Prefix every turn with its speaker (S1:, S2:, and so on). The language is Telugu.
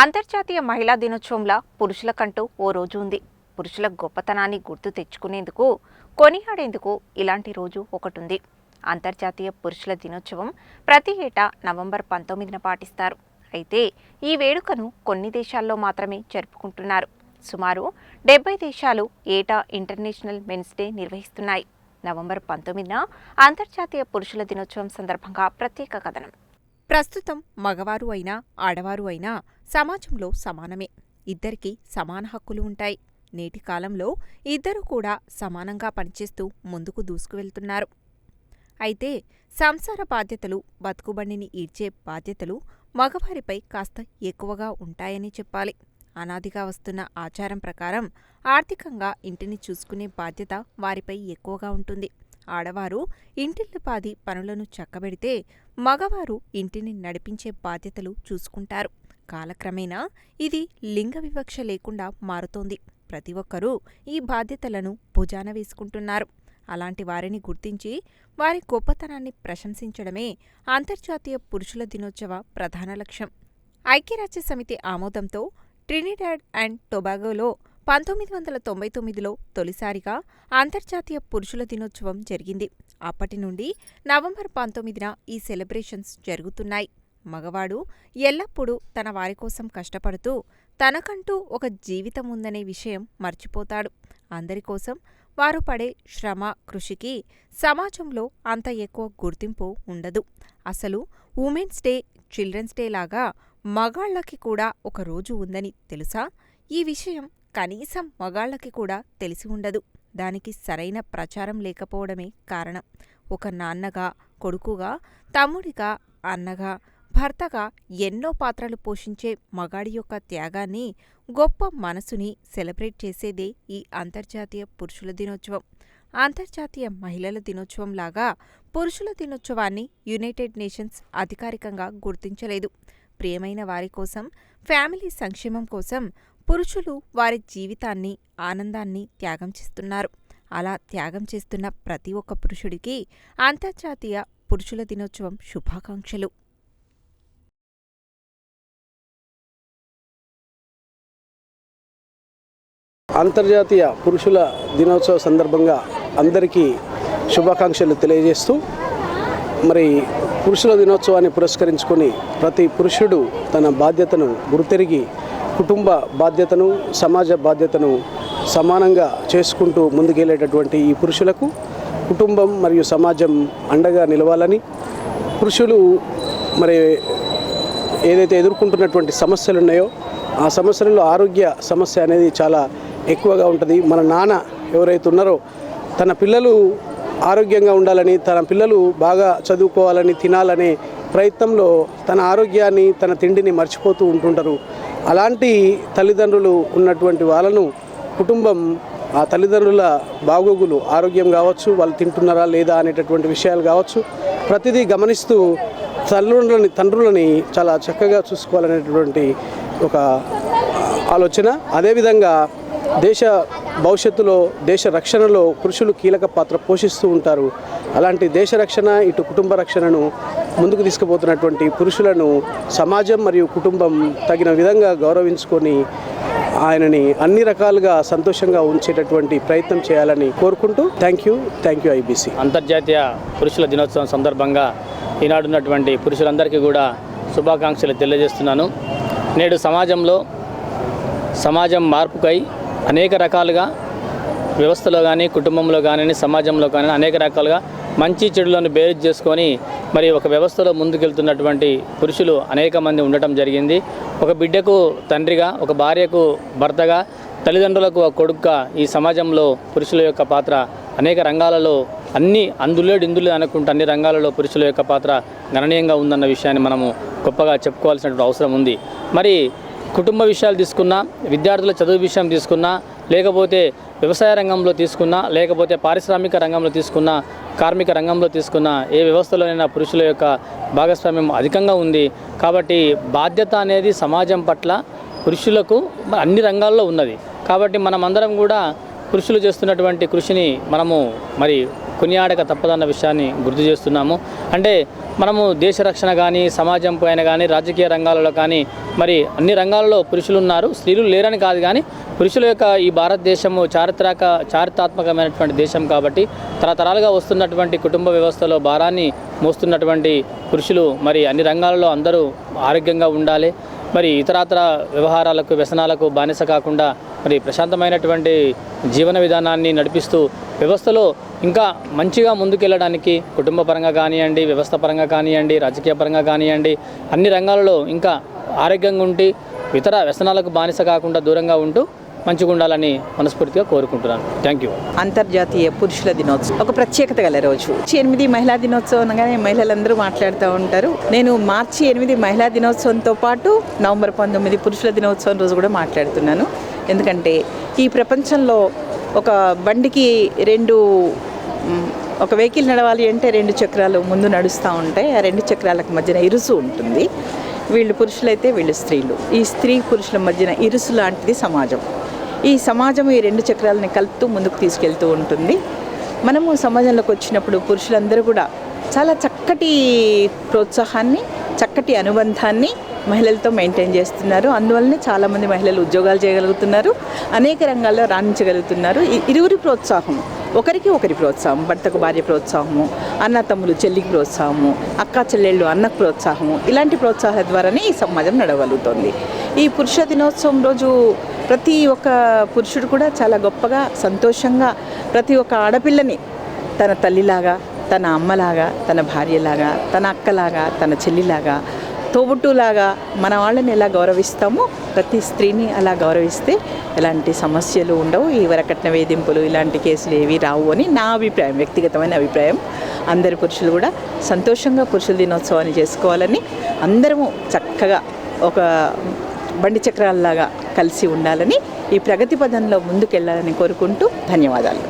S1: అంతర్జాతీయ మహిళా దినోత్సవంలా పురుషులకంటూ ఓ రోజు ఉంది. పురుషుల గొప్పతనాన్ని గుర్తు తెచ్చుకునేందుకు కొనియాడేందుకు ఇలాంటి రోజు ఒకటుంది. అంతర్జాతీయ పురుషుల దినోత్సవం ప్రతి ఏటా నవంబర్ పంతొమ్మిదిన పాటిస్తారు. అయితే ఈ వేడుకను కొన్ని దేశాల్లో మాత్రమే జరుపుకుంటున్నారు. సుమారు డెబ్బై దేశాలు ఏటా ఇంటర్నేషనల్ మెన్స్ డే నిర్వహిస్తున్నాయి. నవంబర్ పంతొమ్మిదిన అంతర్జాతీయ పురుషుల దినోత్సవం సందర్భంగా ప్రత్యేక కథనం. ప్రస్తుతం మగవారు అయినా ఆడవారు అయినా సమాజంలో సమానమే. ఇద్దరికీ సమాన హక్కులు ఉంటాయి. నేటి కాలంలో ఇద్దరూ కూడా సమానంగా పనిచేస్తూ ముందుకు దూసుకువెళ్తున్నారు. అయితే సంసార బాధ్యతలు బతుకుబండిని ఈడ్చే బాధ్యతలు మగవారిపై కాస్త ఎక్కువగా ఉంటాయని చెప్పాలి. అనాదిగా వస్తున్న ఆచారం ప్రకారం ఆర్థికంగా ఇంటిని చూసుకునే బాధ్యత వారిపై ఎక్కువగా ఉంటుంది. ఆడవారు ఇంటిల్లిపాది పనులను చక్కబెడితే మగవారు ఇంటిని నడిపించే బాధ్యతలు చూసుకుంటారు. కాలక్రమేణా ఇది లింగ వివక్ష లేకుండా మారుతోంది. ప్రతి ఒక్కరూ ఈ బాధ్యతలను భుజాన వేసుకుంటున్నారు. అలాంటి వారిని గుర్తించి వారి గొప్పతనాన్ని ప్రశంసించడమే అంతర్జాతీయ పురుషుల దినోత్సవ ప్రధాన లక్ష్యం. ఐక్యరాజ్య సమితి ఆమోదంతో ట్రినిడాడ్ అండ్ టొబాగోలో పంతొమ్మిది వందల తొంభై తొమ్మిదిలో తొలిసారిగా అంతర్జాతీయ పురుషుల దినోత్సవం జరిగింది. అప్పటి నుండి నవంబర్ పంతొమ్మిదిన ఈ సెలబ్రేషన్స్ జరుగుతున్నాయి. మగవాడు ఎల్లప్పుడూ తన వారి కోసం కష్టపడుతూ తనకంటూ ఒక జీవితం ఉందనే విషయం మర్చిపోతాడు. అందరి కోసం వారు పడే శ్రమ కృషికి సమాజంలో అంత ఎక్కువ గుర్తింపు ఉండదు. అసలు ఉమెన్స్ డే చిల్డ్రన్స్ డే లాగా మగాళ్ళకి కూడా ఒక రోజు ఉందని తెలుసా? ఈ విషయం కనీసం మగాళ్ళకి కూడా తెలిసి ఉండదు. దానికి సరైన ప్రచారం లేకపోవడమే కారణం. ఒక నాన్నగా కొడుకుగా తమ్ముడిగా అన్నగా భర్తగా ఎన్నో పాత్రలు పోషించే మగాడి యొక్క త్యాగాన్ని గొప్ప మనసుని సెలబ్రేట్ చేసేదే ఈ అంతర్జాతీయ పురుషుల దినోత్సవం. అంతర్జాతీయ మహిళల దినోత్సవం లాగా పురుషుల దినోత్సవాన్ని యునైటెడ్ నేషన్స్ అధికారికంగా గుర్తించలేదు. ప్రియమైన వారి కోసం ఫ్యామిలీ సంక్షేమం కోసం పురుషులు వారి జీవితాన్ని ఆనందాన్ని త్యాగం చేస్తున్నారు. అలా త్యాగం చేస్తున్న ప్రతి ఒక్క పురుషుడికి అంతర్జాతీయ పురుషుల దినోత్సవం శుభాకాంక్షలు.
S2: అంతర్జాతీయ పురుషుల దినోత్సవ సందర్భంగా అందరికీ శుభాకాంక్షలు తెలియజేస్తూ మరి పురుషుల దినోత్సవాన్ని పురస్కరించుకొని ప్రతి పురుషుడు తన బాధ్యతను గుర్తెరిగి కుటుంబ బాధ్యతను సమాజ బాధ్యతను సమానంగా చేసుకుంటూ ముందుకెళ్ళేటటువంటి ఈ పురుషులకు కుటుంబం మరియు సమాజం అండగా నిలవాలని పురుషులు మరి ఏదైతే ఎదుర్కొంటున్నటువంటి సమస్యలు ఉన్నాయో ఆ సమస్యలలో ఆరోగ్య సమస్య అనేది చాలా ఎక్కువగా ఉంటుంది. మన నాన్న ఎవరైతే ఉన్నారో తన పిల్లలు ఆరోగ్యంగా ఉండాలని తన పిల్లలు బాగా చదువుకోవాలని తినాలనే ప్రయత్నంలో తన ఆరోగ్యాన్ని తన తిండిని మర్చిపోతూ ఉంటుంటారు. అలాంటి తల్లిదండ్రులు ఉన్నటువంటి వాళ్ళను కుటుంబం ఆ తల్లిదండ్రుల బాగోగులు ఆరోగ్యం కావచ్చు వాళ్ళు తింటున్నారా లేదా అనేటటువంటి విషయాలు కావచ్చు ప్రతిదీ గమనిస్తూ తల్లులని తండ్రులని చాలా చక్కగా చూసుకోవాలనేటువంటి ఒక ఆలోచన. అదేవిధంగా దేశ భవిష్యత్తులో దేశ రక్షణలో పురుషులు కీలక పాత్ర పోషిస్తూ ఉంటారు. అలాంటి దేశ రక్షణ ఇటు కుటుంబ రక్షణను ముందుకు తీసుకుపోతున్నటువంటి పురుషులను సమాజం మరియు కుటుంబం తగిన విధంగా గౌరవించుకొని ఆయనని అన్ని రకాలుగా సంతోషంగా ఉంచేటటువంటి ప్రయత్నం చేయాలని కోరుకుంటూ thank you thank you IBC
S3: అంతర్జాతీయ పురుషుల దినోత్సవం సందర్భంగా ఈనాడున్నటువంటి పురుషులందరికీ కూడా శుభాకాంక్షలు తెలియజేస్తున్నాను. నేడు సమాజంలో సమాజం మార్పుకై అనేక రకాలుగా వ్యవస్థలో కానీ కుటుంబంలో కానీ సమాజంలో కానీ అనేక రకాలుగా మంచి చెడులను బేరీజ్ చేసుకొని మరి ఒక వ్యవస్థలో ముందుకెళ్తున్నటువంటి పురుషులు అనేక మంది ఉండటం జరిగింది. ఒక బిడ్డకు తండ్రిగా ఒక భార్యకు భర్తగా తల్లిదండ్రులకు ఒక కొడుకుగా ఈ సమాజంలో పురుషుల యొక్క పాత్ర అనేక రంగాలలో అన్ని అందులో ఇందులో అనుకుంటే అన్ని రంగాలలో పురుషుల యొక్క పాత్ర గణనీయంగా ఉందన్న విషయాన్ని మనము గొప్పగా చెప్పుకోవాల్సినటువంటి అవసరం ఉంది. మరి కుటుంబ విషయాలు తీసుకున్నా విద్యార్థుల చదువు విషయం తీసుకున్నా లేకపోతే వ్యవసాయ రంగంలో తీసుకున్నా లేకపోతే పారిశ్రామిక రంగంలో తీసుకున్నా కార్మిక రంగంలో తీసుకున్న ఏ వ్యవస్థలోనైనా పురుషుల యొక్క భాగస్వామ్యం అధికంగా ఉంది. కాబట్టి బాధ్యత అనేది సమాజం పట్ల పురుషులకు అన్ని రంగాల్లో ఉన్నది. కాబట్టి మనమందరం కూడా పురుషులు చేస్తున్నటువంటి కృషిని మనము మరి కొనియాడక తప్పదన్న విషయాన్ని గుర్తు చేస్తున్నాము. అంటే మనము దేశ రక్షణ కానీ సమాజం పైన కానీ రాజకీయ రంగాలలో కానీ మరి అన్ని రంగాల్లో పురుషులు ఉన్నారు. స్త్రీలు లేరని కాదు కానీ పురుషుల యొక్క ఈ భారతదేశము చారిత్రక చారిత్రాత్మకమైనటువంటి దేశం కాబట్టి తరతరాలుగా వస్తున్నటువంటి కుటుంబ వ్యవస్థలో భారాన్ని మోస్తున్నటువంటి పురుషులు మరి అన్ని రంగాలలో అందరూ ఆరోగ్యంగా ఉండాలి. మరి ఇతరాతర వ్యవహారాలకు వ్యసనాలకు బానిస కాకుండా మరి ప్రశాంతమైనటువంటి జీవన విధానాన్ని నడిపిస్తూ వ్యవస్థలో ఇంకా మంచిగా ముందుకెళ్ళడానికి కుటుంబ పరంగా కానివ్వండి వ్యవస్థ పరంగా కానివ్వండి రాజకీయ పరంగా కానివ్వండి అన్ని రంగాలలో ఇంకా ఆరోగ్యంగా ఉండి ఇతర వ్యసనాలకు బానిస కాకుండా దూరంగా ఉంటూ మంచిగా ఉండాలని మనస్ఫూర్తిగా కోరుకుంటున్నాను. థ్యాంక్ యూ
S4: అంతర్జాతీయ పురుషుల దినోత్సవం ఒక ప్రత్యేకత గల రోజు. మార్చి ఎనిమిది మహిళా దినోత్సవం అనగానే మహిళలందరూ మాట్లాడుతూ ఉంటారు. నేను మార్చి ఎనిమిది మహిళా దినోత్సవంతో పాటు నవంబర్ పంతొమ్మిది పురుషుల దినోత్సవం రోజు కూడా మాట్లాడుతున్నాను. ఎందుకంటే ఈ ప్రపంచంలో ఒక బండికి రెండు ఒక వెహికల్ నడవాలి అంటే రెండు చక్రాలు ముందు నడుస్తూ ఉంటాయి. ఆ రెండు చక్రాలకు మధ్యన ఇరుసు ఉంటుంది. వీళ్ళు పురుషులైతే వీళ్ళు స్త్రీలు. ఈ స్త్రీ పురుషుల మధ్యన ఇరుసు లాంటిది సమాజం. ఈ సమాజం ఈ రెండు చక్రాలని కలుపుతూ ముందుకు తీసుకెళ్తూ ఉంటుంది. మనము సమాజంలోకి వచ్చినప్పుడు పురుషులందరూ కూడా చాలా చక్కటి ప్రోత్సాహాన్ని చక్కటి అనుబంధాన్ని మహిళలతో మెయింటైన్ చేస్తున్నారు. అందువల్లనే చాలామంది మహిళలు ఉద్యోగాలు చేయగలుగుతున్నారు. అనేక రంగాల్లో రాణించగలుగుతున్నారు. ఇరువురి ప్రోత్సాహం ఒకరికి ఒకరి ప్రోత్సాహం భర్తకు భార్య ప్రోత్సాహము అన్న తమ్ములు చెల్లికి ప్రోత్సాహము అక్క చెల్లెళ్ళు అన్నకు ప్రోత్సాహము ఇలాంటి ప్రోత్సాహాల ద్వారానే ఈ సమాజం నడవగలుగుతుంది. ఈ పురుష దినోత్సవం రోజు ప్రతి ఒక్క పురుషుడు కూడా చాలా గొప్పగా సంతోషంగా ప్రతి ఒక్క ఆడపిల్లని తన తల్లిలాగా తన అమ్మలాగా తన భార్యలాగా తన అక్కలాగా తన చెల్లిలాగా తోబుట్టులాగా మన వాళ్ళని ఎలా గౌరవిస్తామో ప్రతి స్త్రీని అలా గౌరవిస్తే ఎలాంటి సమస్యలు ఉండవు. ఈ వరకట్న వేధింపులు ఇలాంటి కేసులు ఏవి రావు అని నా అభిప్రాయం వ్యక్తిగతమైన అభిప్రాయం. అందరి పురుషులు కూడా సంతోషంగా పురుషుల దినోత్సవాన్ని చేసుకోవాలని అందరము చక్కగా ఒక బండి చక్రాలలాగా కలిసి ఉండాలని ఈ ప్రగతి పదంలో ముందుకెళ్ళాలని కోరుకుంటూ ధన్యవాదాలు.